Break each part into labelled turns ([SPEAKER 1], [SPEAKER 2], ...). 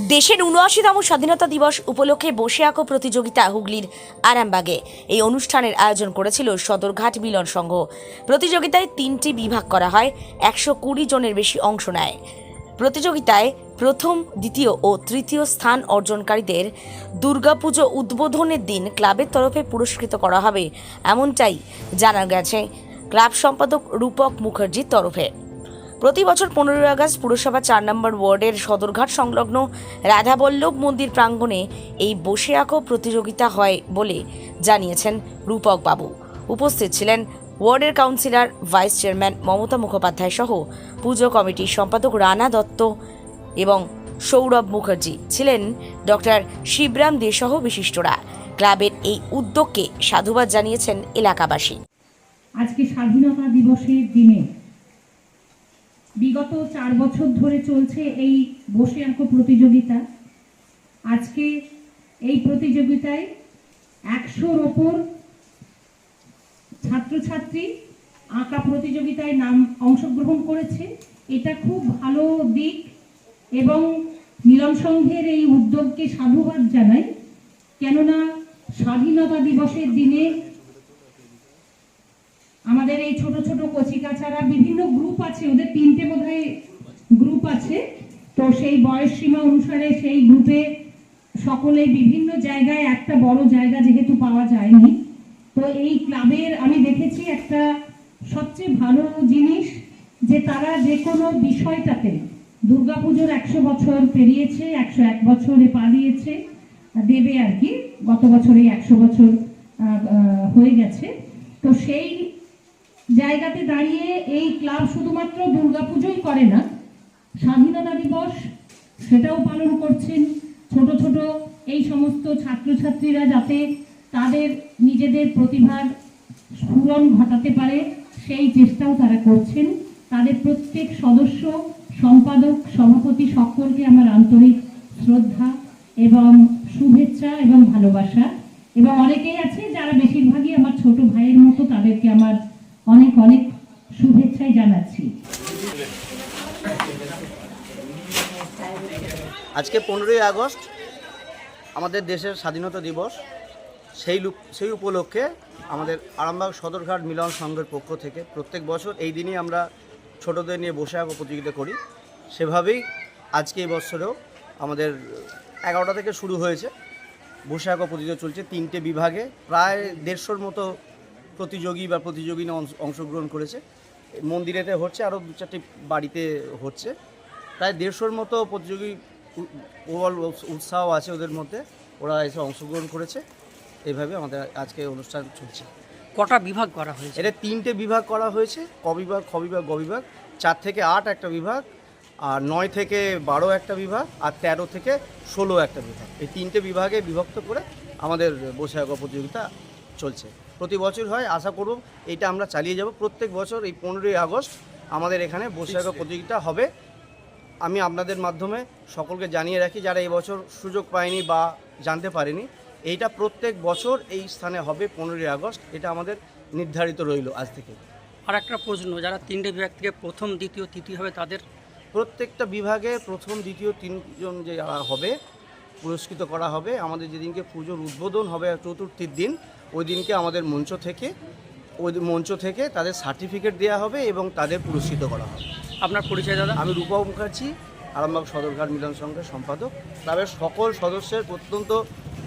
[SPEAKER 1] দেশের উনআশিতম স্বাধীনতা দিবস উপলক্ষে বসে আঁকো প্রতিযোগিতা হুগলির আরামবাগে। এই অনুষ্ঠানের আয়োজন করেছিল সদরঘাট মিলন সংঘ। প্রতিযোগিতায় তিনটি বিভাগ করা হয়, একশো কুড়ি জনের বেশি অংশ নেয়। প্রতিযোগিতায় প্রথম, দ্বিতীয় ও তৃতীয় স্থান অর্জনকারীদের দুর্গাপুজো উদ্বোধনের দিন ক্লাবের তরফে পুরস্কৃত করা হবে, এমনটাই জানা গেছে ক্লাব সম্পাদক রূপক মুখার্জির তরফে। প্রতি বছর পনেরোই আগস্ট পুরসভা চার নম্বর ওয়ার্ডের সদরঘাট সংলগ্ন রাধাবল্লভ মন্দির প্রাঙ্গণে এই বসে আঁকো প্রতিযোগিতা হয় বলে জানিয়েছেন রূপক বাবু। উপস্থিত ছিলেন ওয়ার্ডের councillor, vice chairman Mamata Mukhopadhyay সহ পুজো কমিটির সম্পাদক রানা দত্ত এবং সৌরভ মুখার্জি। ছিলেন ডক্টর শিবরাম দে সহ বিশিষ্টরা। ক্লাবের এই উদ্যোগকে সাধুবাদ জানিয়েছেন এলাকাবাসী।
[SPEAKER 2] আজকে স্বাধীনতা দিবসের দিনে বিগত চার বছর ধরে চলছে এই বসে আঁকো প্রতিযোগিতা। আজকে এই প্রতিযোগিতায় একশোর ওপর ছাত্রছাত্রী আঁকা প্রতিযোগিতায় নাম অংশগ্রহণ করেছে। এটা খুব ভালো দিক এবং মিলন সংঘের এই উদ্যোগকে সাধুবাদ জানাই। কেননা স্বাধীনতা দিবসের দিনে আমাদের এই ছোট ছোট কচিকাচারা বিভিন্ন গ্রুপ আছে, ওদের তিনটে বোধহয় গ্রুপ আছে। তো সেই বয়স সীমা অনুসারে সেই গ্রুপে সকলে বিভিন্ন জায়গায়, একটা বড় জায়গা যেহেতু পাওয়া যায়নি, তো এই ক্লাবের আমি দেখেছি একটা সবচেয়ে ভালো জিনিস যে তারা যে কোনো বিষয়টাতে দুর্গাপুজোর একশো বছর পেরিয়েছে, একশো এক বছরে পালিয়েছে দেবে আর কি, গত বছরে একশো বছর হয়ে গেছে। তো সেই জায়গাতে দাঁড়িয়ে এই ক্লাব শুধুমাত্র দুর্গাপুজোই করে না, স্বাধীনতা দিবস সেটাও পালন করছেন। ছোট ছোট এই সমস্ত ছাত্রছাত্রীরা যাতে তাদের নিজেদের প্রতিভার স্ফুরণ ঘটাতে পারে, সেই চেষ্টাও তারা করছেন। তাদের প্রত্যেক সদস্য, সম্পাদক, সভাপতি সকলকে আমার আন্তরিক শ্রদ্ধা এবং শুভেচ্ছা এবং ভালোবাসা। এবং অনেকেই আছে যারা বেশিরভাগই আমার ছোট ভাইয়ের মতো, তাদেরকে আমার অনেক অনেক শুভেচ্ছাই জানাচ্ছি।
[SPEAKER 3] আজকে পনেরোই আগস্ট, আমাদের দেশের স্বাধীনতা দিবস। সেই সেই উপলক্ষে আমাদের আরামবাগ সদরঘাট মিলন সংঘের পক্ষ থেকে প্রত্যেক বছর এই দিনই আমরা ছোটদের নিয়ে বসে আঁকো প্রতিযোগিতা করি। সেভাবেই আজকে এই বছরেও আমাদের এগারোটা থেকে শুরু হয়েছে। বসে আঁকো প্রতিযোগিতা চলছে তিনটে বিভাগে। প্রায় দেড়শোর মতো প্রতিযোগী বা প্রতিযোগিনী অংশ- অংশগ্রহণ করেছে। মন্দিরেতে হচ্ছে আরও দু চারটি বাড়িতে হচ্ছে। প্রায় দেড়শোর মতো প্রতিযোগী প্রবল উৎসাহ আছে ওদের মধ্যে। ওরা এসে অংশগ্রহণ করেছে। এইভাবে আমাদের আজকে অনুষ্ঠান চলছে।
[SPEAKER 4] কটা বিভাগ করা হয়েছে?
[SPEAKER 3] এটা তিনটে বিভাগ করা হয়েছে। ক বিভাগ খ বিভাগ গ বিভাগ। চার থেকে আট একটা বিভাগ আর নয় থেকে বারো একটা বিভাগ আর তেরো থেকে ষোলো একটা বিভাগ। এই তিনটে বিভাগে বিভক্ত করে আমাদের বসে প্রতিযোগিতা চলছে। প্রতি বছর হয় আশা করব এইটা আমরা চালিয়ে যাব। প্রত্যেক বছর এই পনেরোই আগস্ট আমাদের এখানে বসে আঁকা প্রতিযোগিতা হবে। আমি আপনাদের মাধ্যমে সকলকে জানিয়ে রাখি যারা এই বছর সুযোগ পায়নি বা জানতে পারেনি এইটা প্রত্যেক বছর এই স্থানে হবে পনেরোই আগস্ট। এটা আমাদের নির্ধারিত রইল আজ থেকে।
[SPEAKER 4] আর একটা প্রশ্ন যারা তিনটে বিভাগ থেকে প্রথম দ্বিতীয় তৃতীয় হবে তাদের?
[SPEAKER 3] প্রত্যেকটা বিভাগে প্রথম দ্বিতীয় তিনজন যে যারা হবে পুরস্কৃত করা হবে। আমাদের যেদিনকে পুজোর উদ্বোধন হবে চতুর্থীর দিন ওই দিনকে আমাদের মঞ্চ থেকে ওই মঞ্চ থেকে তাদের সার্টিফিকেট দেওয়া হবে এবং তাদের পুরস্কৃত করা হবে।
[SPEAKER 4] আপনার পরিচয় দাদা?
[SPEAKER 3] আমি রূপা মুখার্জি আরামবাগ সদরঘাট মিলন সংঘের সম্পাদক। ক্লাবের সকল সদস্যের অত্যন্ত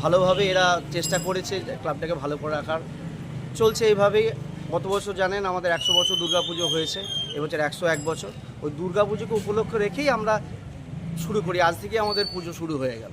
[SPEAKER 3] ভালোভাবে এরা চেষ্টা করেছে ক্লাবটাকে ভালো করে রাখার। চলছে এইভাবেই। গত বছর জানেন আমাদের একশো বছর দুর্গাপুজো হয়েছে এবছর একশো এক বছর। ওই দুর্গাপুজোকে উপলক্ষ রেখেই আমরা শুরু করি। আজ থেকে আমাদের পুজো শুরু হয়ে গেল।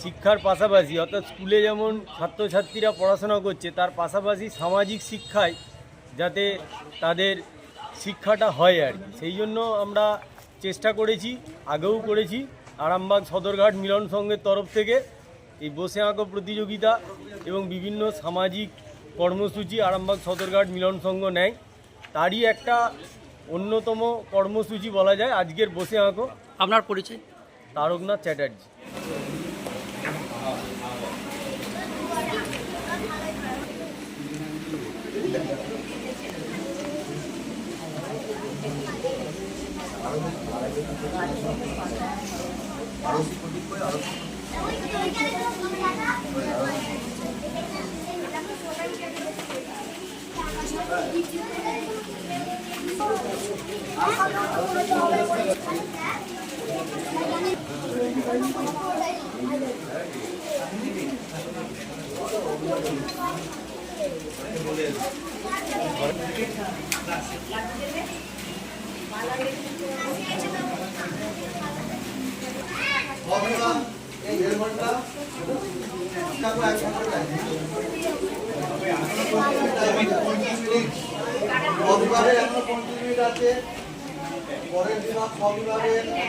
[SPEAKER 5] শিক্ষার পাশাপাশি অর্থাৎ স্কুলে যেমন ছাত্রছাত্রীরা পড়াশোনা করছে তার পাশাপাশি সামাজিক শিক্ষায় যাতে তাদের শিক্ষাটা হয় আর কি। সেই জন্য আমরা চেষ্টা করেছি আগেও করেছি আরামবাগ সদরঘাট মিলন সংঘের তরফ থেকে এই বসে আঁকো প্রতিযোগিতা এবং বিভিন্ন সামাজিক কর্মসূচি আরামবাগ সদরঘাট মিলন সংঘ নেয়। তারই একটা অন্যতম কর্মসূচি বলা যায় আজকের বসে আঁকো।
[SPEAKER 4] আপনার পরিচয়?
[SPEAKER 5] তারকনাথ চ্যাটার্জি।
[SPEAKER 6] রবিবারে এখনও পঞ্চাশ মিনিট আছে পরের দিন সব বিভাগে